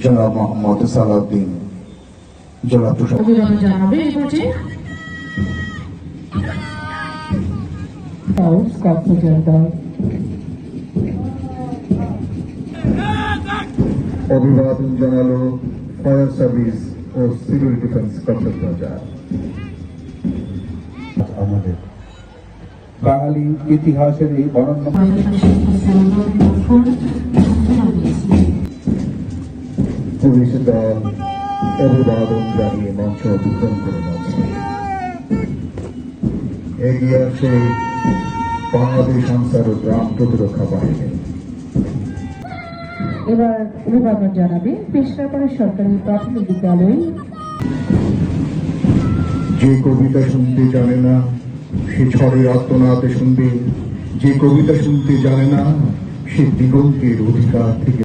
জনাব অভিবাদন জানালো ফায়ার সার্ভিস ও সিভিল ডিফেন্স কর্মকর্তা আমাদের বাঙালি ইতিহাসের এই বরণ্য অভিবাদন জানিয়ে মঞ্চ অতিক্রম করে যাচ্ছে। এগিয়ে আছে বাংলাদেশ আনসার ও গ্রাম প্রতিরক্ষা বাহিনী। এবার অভিভাবক জানাবে পেশকারপাড়া সরকারি প্রাথমিক বিদ্যালয়। যে কবিতা শুনতে জানে না সে ঝড়ের আত্মনাতে শুনবে যে কবিতা শুনতে জানে না সে দিগন্তের অধিকার থেকে